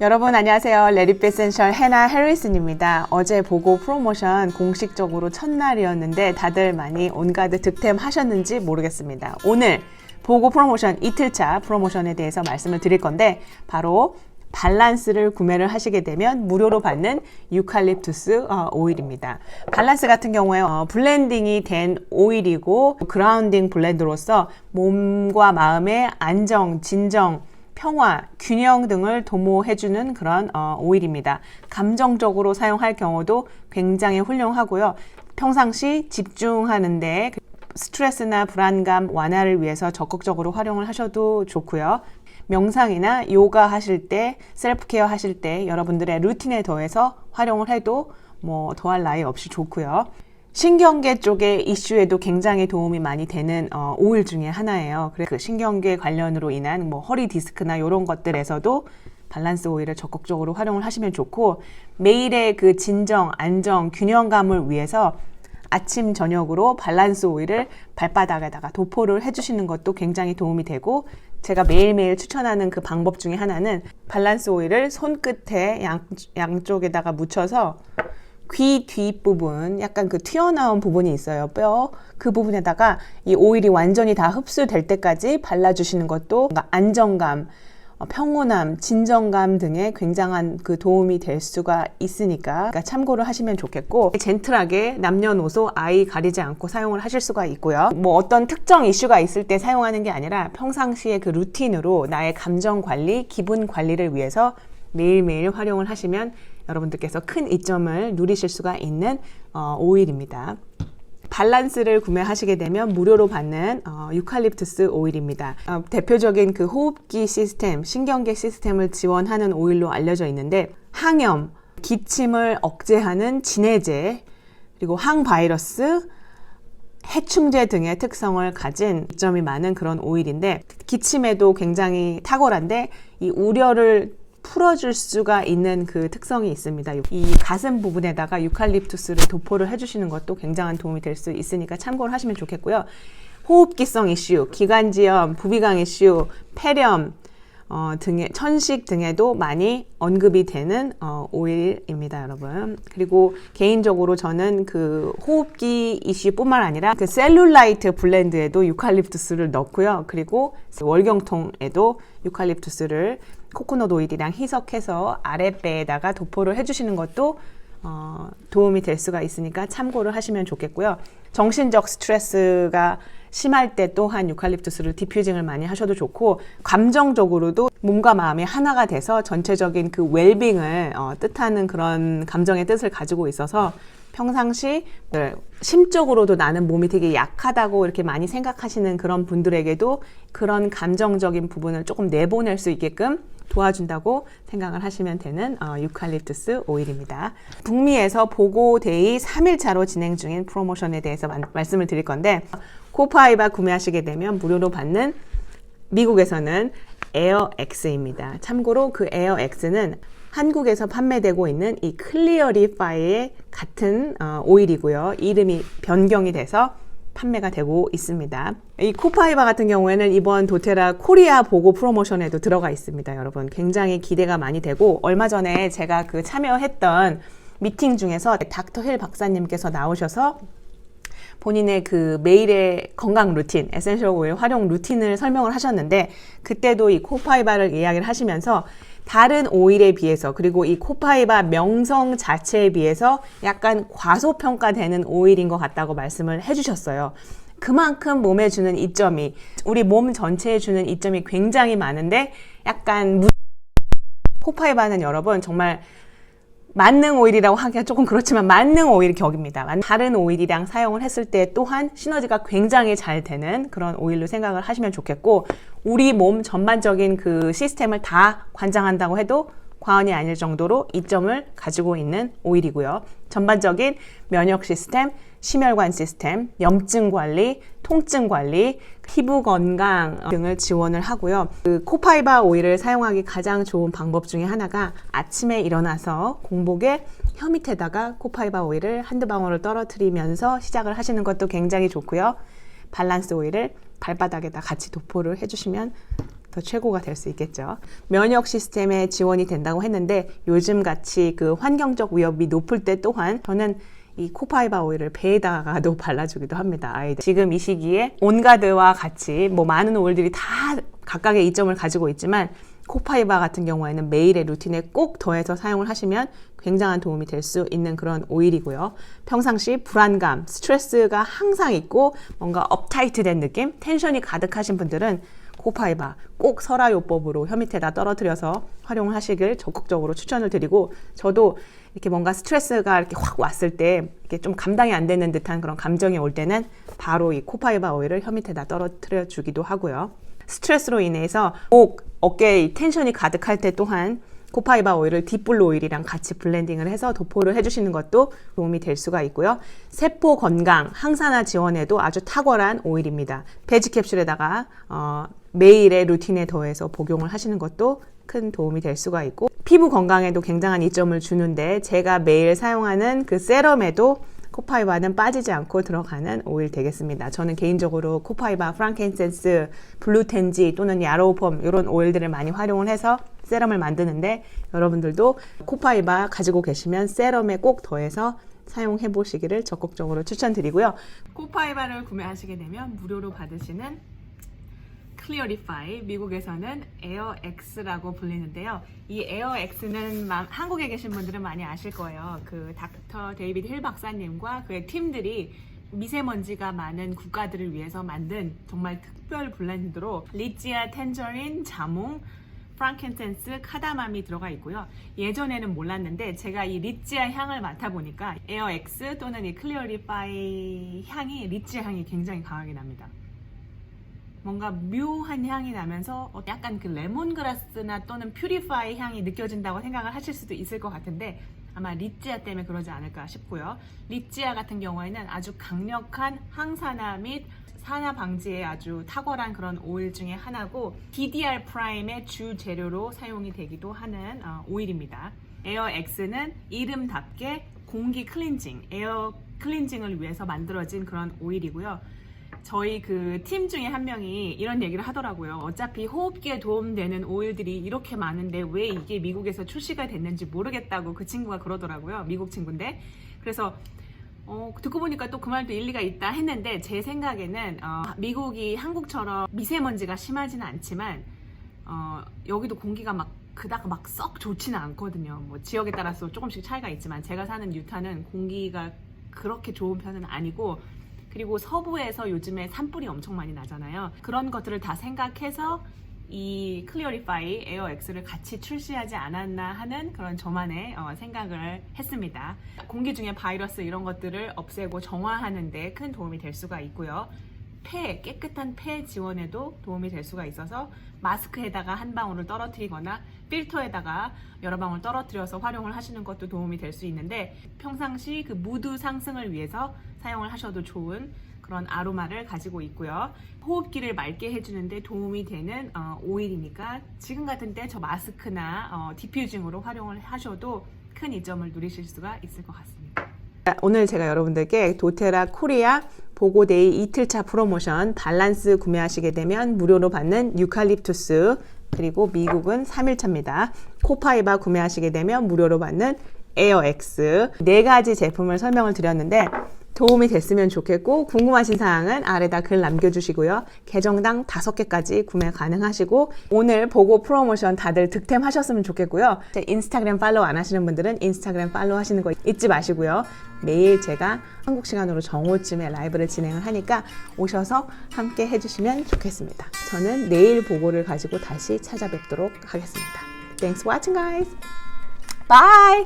여러분 안녕하세요. 레리피 에센셜 해나 해리슨입니다. 어제 보고 프로모션 공식적으로 첫날이었는데 다들 많이 온가드 득템 하셨는지 모르겠습니다. 오늘 보고 프로모션 이틀차 프로모션에 대해서 말씀을 드릴 건데 바로 밸런스를 구매를 하시게 되면 무료로 받는 유칼립투스 어, 오일입니다. 밸런스 같은 경우에 어, 블렌딩이 된 오일이고 그라운딩 블렌드로서 몸과 마음의 안정, 진정, 평화, 균형 등을 도모해주는 그런 어, 오일입니다. 감정적으로 사용할 경우도 굉장히 훌륭하고요. 평상시 집중하는데 스트레스나 불안감 완화를 위해서 적극적으로 활용을 하셔도 좋고요. 명상이나 요가 하실 때, 셀프 케어 하실 때 여러분들의 루틴에 더해서 활용을 해도 뭐 더할 나위 없이 좋고요. 신경계 쪽의 이슈에도 굉장히 도움이 많이 되는 어, 오일 중에 하나예요. 그래서 그 신경계 관련으로 인한 뭐 허리 디스크나 이런 것들에서도 밸런스 오일을 적극적으로 활용을 하시면 좋고 매일의 그 진정, 안정, 균형감을 위해서 아침 저녁으로 밸런스 오일을 발바닥에다가 도포를 해주시는 것도 굉장히 도움이 되고 제가 매일매일 추천하는 그 방법 중에 하나는 밸런스 오일을 손끝에 양, 양쪽에다가 묻혀서 귀 뒷부분 약간 그 튀어나온 부분이 있어요 뼈 그 부분에다가 이 오일이 완전히 다 흡수될 때까지 발라주시는 것도 안정감 어, 평온함, 진정감 등에 굉장한 그 도움이 될 수가 있으니까 그러니까 참고를 하시면 좋겠고 젠틀하게 남녀노소 아이 가리지 않고 사용을 하실 수가 있고요. 뭐 어떤 특정 이슈가 있을 때 사용하는 게 아니라 평상시에 그 루틴으로 나의 감정 관리, 기분 관리를 위해서 매일매일 활용을 하시면 여러분들께서 큰 이점을 누리실 수가 있는 어, 오일입니다. 밸런스를 구매하시게 되면 무료로 받는 어, 유칼립투스 오일입니다. 어, 대표적인 그 호흡기 시스템, 신경계 시스템을 지원하는 오일로 알려져 있는데 항염, 기침을 억제하는 진해제, 그리고 항바이러스, 해충제 등의 특성을 가진 이점이 많은 그런 오일인데 기침에도 굉장히 탁월한데 이 우려를 풀어줄 수가 있는 그 특성이 있습니다. 이 가슴 부분에다가 유칼립투스를 도포를 해주시는 것도 굉장한 도움이 될 수 있으니까 참고를 하시면 좋겠고요. 호흡기성 이슈, 기관지염, 부비강 이슈, 폐렴 어, 등의 천식 등에도 많이 언급이 되는 어, 오일입니다, 여러분. 그리고 개인적으로 저는 그 호흡기 이슈뿐만 아니라 그 셀룰라이트 블렌드에도 유칼립투스를 넣고요. 그리고 월경통에도 유칼립투스를 코코넛 오일이랑 희석해서 아랫배에다가 도포를 해주시는 것도 어, 도움이 될 수가 있으니까 참고를 하시면 좋겠고요. 정신적 스트레스가 심할 때 또한 유칼립투스를 디퓨징을 많이 하셔도 좋고 감정적으로도 몸과 마음이 하나가 돼서 전체적인 그 웰빙을 어, 뜻하는 그런 감정의 뜻을 가지고 있어서 평상시 네, 심적으로도 나는 몸이 되게 약하다고 이렇게 많이 생각하시는 그런 분들에게도 그런 감정적인 부분을 조금 내보낼 수 있게끔 도와준다고 생각을 하시면 되는 어, 유칼립투스 오일입니다. 북미에서 보고데이 3일차로 진행 중인 프로모션에 대해서 만, 말씀을 드릴 건데 코파이바 구매하시게 되면 무료로 받는 미국에서는 에어엑스입니다. 참고로 그 에어엑스는 한국에서 판매되고 있는 이 클리어리파이의 같은 어, 오일이고요. 이름이 변경이 돼서 판매가 되고 있습니다. 이 코파이바 같은 경우에는 이번 도테라 코리아 보고 프로모션에도 들어가 있습니다. 여러분 굉장히 기대가 많이 되고 얼마 전에 제가 그 참여했던 미팅 중에서 닥터 힐 박사님께서 나오셔서 본인의 그 매일의 건강 루틴, 에센셜 오일 활용 루틴을 설명을 하셨는데 그때도 이 코파이바를 이야기를 하시면서 다른 오일에 비해서 그리고 이 코파이바 명성 자체에 비해서 약간 과소평가되는 오일인 것 같다고 말씀을 해주셨어요. 그만큼 몸에 주는 이점이 우리 몸 전체에 주는 이점이 굉장히 많은데 약간 무... 코파이바는 여러분 정말 만능 오일이라고 하기가 조금 그렇지만 만능 오일 격입니다. 다른 오일이랑 사용을 했을 때 또한 시너지가 굉장히 잘 되는 그런 오일로 생각을 하시면 좋겠고 우리 몸 전반적인 그 시스템을 다 관장한다고 해도 과언이 아닐 정도로 이점을 가지고 있는 오일이고요. 전반적인 면역 시스템, 심혈관 시스템, 염증 관리, 통증 관리, 피부 건강 등을 지원을 하고요. 그 코파이바 오일을 사용하기 가장 좋은 방법 중에 하나가 아침에 일어나서 공복에 혀 밑에다가 코파이바 오일을 한두 방울을 떨어뜨리면서 시작을 하시는 것도 굉장히 좋고요. 밸런스 오일을 발바닥에다 같이 도포를 해주시면 더 최고가 될 수 있겠죠. 면역 시스템에 지원이 된다고 했는데 요즘 같이 그 환경적 위협이 높을 때 또한 저는 이 코파이바 오일을 배에다가도 발라주기도 합니다. 아이들. 지금 이 시기에 온가드와 같이 뭐 많은 오일들이 다 각각의 이점을 가지고 있지만 코파이바 같은 경우에는 매일의 루틴에 꼭 더해서 사용을 하시면 굉장한 도움이 될 수 있는 그런 오일이고요. 평상시 불안감, 스트레스가 항상 있고 뭔가 업타이트 된 느낌, 텐션이 가득하신 분들은 코파이바 꼭 설화요법으로 혀 밑에다 떨어뜨려서 활용을 하시길 적극적으로 추천을 드리고 저도 이렇게 뭔가 스트레스가 이렇게 확 왔을 때 이렇게 좀 감당이 안 되는 듯한 그런 감정이 올 때는 바로 이 코파이바 오일을 혀 밑에다 떨어뜨려 주기도 하고요. 스트레스로 인해서 목, 어깨에 이 텐션이 가득할 때 또한 코파이바 오일을 딥블루 오일이랑 같이 블렌딩을 해서 도포를 해주시는 것도 도움이 될 수가 있고요. 세포 건강, 항산화 지원에도 아주 탁월한 오일입니다. 베지 캡슐에다가 어, 매일의 루틴에 더해서 복용을 하시는 것도 큰 도움이 될 수가 있고 피부 건강에도 굉장한 이점을 주는데 제가 매일 사용하는 그 세럼에도 코파이바는 빠지지 않고 들어가는 오일 되겠습니다. 저는 개인적으로 코파이바, 프랑켄센스, 블루텐지 또는 야로우펌 이런 오일들을 많이 활용을 해서 세럼을 만드는데 여러분들도 코파이바 가지고 계시면 세럼에 꼭 더해서 사용해 보시기를 적극적으로 추천드리고요. 코파이바를 구매하시게 되면 무료로 받으시는 클리어리파이 미국에서는 에어엑스라고 불리는데요. 이 에어엑스는 한국에 계신 분들은 많이 아실 거예요. 그 닥터 데이비드 힐 박사님과 그의 팀들이 미세먼지가 많은 국가들을 위해서 만든 정말 특별 블렌드로 리찌아, 텐저린, 자몽, 프랑켄센스, 카다맘이 들어가 있고요. 예전에는 몰랐는데 제가 이 리찌아 향을 맡아 보니까 에어엑스 또는 이 클리어리파이 향이 리찌아 향이 굉장히 강하게 납니다. 뭔가 묘한 향이 나면서 어, 약간 그 레몬그라스나 또는 퓨리파이 향이 느껴진다고 생각을 하실 수도 있을 것 같은데 아마 리찌아 때문에 그러지 않을까 싶고요. 리찌아 같은 경우에는 아주 강력한 항산화 및 산화 방지에 아주 탁월한 그런 오일 중에 하나고 DDR 프라임의 주 재료로 사용이 되기도 하는 어, 오일입니다. 에어엑스는 이름답게 공기 클렌징, 에어 클렌징을 위해서 만들어진 그런 오일이고요. 저희 그 팀 중에 한 명이 이런 얘기를 하더라고요. 어차피 호흡기에 도움되는 오일들이 이렇게 많은데 왜 이게 미국에서 출시가 됐는지 모르겠다고 그 친구가 그러더라고요. 미국 친구인데. 그래서 어, 듣고 보니까 또 그 말도 일리가 있다 했는데 제 생각에는 어, 미국이 한국처럼 미세먼지가 심하지는 않지만 어, 여기도 공기가 막 그닥 막 썩 좋지는 않거든요. 뭐 지역에 따라서 조금씩 차이가 있지만 제가 사는 유타는 공기가 그렇게 좋은 편은 아니고 그리고 서부에서 요즘에 산불이 엄청 많이 나잖아요. 그런 것들을 다 생각해서 이 클리어리파이 에어엑스를 같이 출시하지 않았나 하는 그런 저만의 어, 생각을 했습니다. 공기 중에 바이러스 이런 것들을 없애고 정화하는 데 큰 도움이 될 수가 있고요. 폐, 깨끗한 폐 지원에도 도움이 될 수가 있어서 마스크에다가 한 방울을 떨어뜨리거나 필터에다가 여러 방울 떨어뜨려서 활용을 하시는 것도 도움이 될 수 있는데 평상시 그 무드 상승을 위해서 사용을 하셔도 좋은 그런 아로마를 가지고 있고요. 호흡기를 맑게 해주는데 도움이 되는 어, 오일이니까 지금 같은 때 저 마스크나 어, 디퓨징으로 활용을 하셔도 큰 이점을 누리실 수가 있을 것 같습니다. 오늘 제가 여러분들께 도테라 코리아 보고데이 이틀차 프로모션 밸런스 구매하시게 되면 무료로 받는 유칼립투스 그리고 미국은 3일차입니다. 코파이바 구매하시게 되면 무료로 받는 에어엑스 네 가지 제품을 설명을 드렸는데 도움이 됐으면 좋겠고 궁금하신 사항은 아래다 글 남겨주시고요. 계정당 5개까지 구매 가능하시고 오늘 보고 프로모션 다들 득템하셨으면 좋겠고요. 제 인스타그램 팔로우 안 하시는 분들은 인스타그램 팔로우 하시는 거 잊지 마시고요. 매일 제가 한국 시간으로 정오쯤에 라이브를 진행을 하니까 오셔서 함께 해주시면 좋겠습니다. 저는 내일 보고를 가지고 다시 찾아뵙도록 하겠습니다. Thanks for watching guys. Bye!